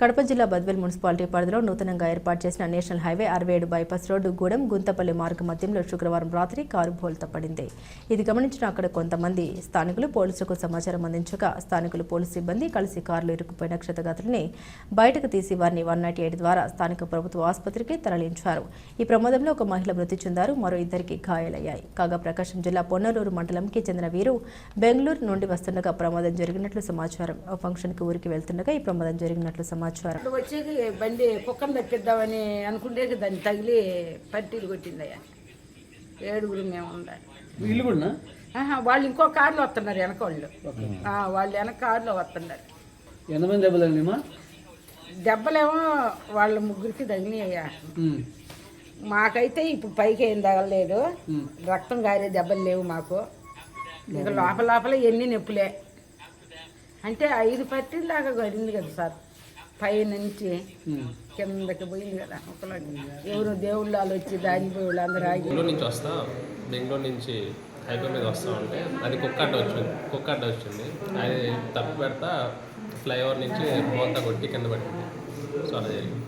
కడప జిల్లా బద్వేల్ మున్సిపాలిటీ పరిధిలో నూతనంగా ఏర్పాటు చేసిన నేషనల్ హైవే అరవై ఏడు బైపాస్ రోడ్డు గూడెం గుంతపల్లి మార్గ మధ్యంలో శుక్రవారం రాత్రి కారు బోల్తపడింది ఇది గమనించిన అక్కడ కొంతమంది స్థానికులు పోలీసులకు సమాచారం అందించగా స్థానికులు పోలీసు సిబ్బంది కలిసి కారులో ఇరుక్కుపోయిన క్షతగాతుల్ని బయటకు తీసి వారిని వన్ నాట్ ఎయిట్ ద్వారా స్థానిక ప్రభుత్వ ఆసుపత్రికి తరలించారు. ఈ ప్రమాదంలో ఒక మహిళ మృతి చెందారు మరో ఇద్దరికి గాయాలయ్యాయి. కాగా ప్రకాశం జిల్లా పొన్నలూరు మండలంకి చెందిన వీరు బెంగళూరు నుండి వస్తుండగా ప్రమాదం జరిగినట్లు సమాచారం. ఫంక్షన్కి ఊరికి వెళ్తుండగా ఈ ప్రమాదం జరిగినట్లు సమాచారం. అక్కడ వచ్చేకి బండి కుక్కను తప్పిద్దామని అనుకుంటే దాన్ని తగిలి పట్టీలు కొట్టిందయ్యా. ఏడుగురు మేము ఉండాలి. వీళ్ళు కూడా ఆహా, వాళ్ళు ఇంకో కారులో వస్తున్నారు వెనక వాళ్ళు. ఆ, వాళ్ళు వెనక కారులో వస్తున్నారు. ఎంతమంది దెబ్బలేమో వాళ్ళ ముగ్గురికి తగిలినాయ్యా మాకైతే ఇప్పుడు పైకి ఏం తగలలేదు. రక్తం గారే దెబ్బలు లేవు మాకు. ఇక లోపల లోపల ఎన్ని నొప్పులే. అంటే ఐదు పట్టీల దాకా గడింది కదా సార్. పై నుంచి కిందకి పోయింది కదా ఒకలాగా ఎవరు దేవుళ్ళు వచ్చి దానిపోయి వాళ్ళు అందరూ ఆగి బెంగళూరు నుంచి వస్తా బెంగళూరు నుంచి హైవే మీద వస్తా ఉంటే అది కుక్కడ్డ వచ్చింది కుక్కడ్డ వచ్చింది. అది తప్పు పెడతా ఫ్లైఓవర్ నుంచి మోత కొట్టి కింద పడింది. సో అలా జరిగింది.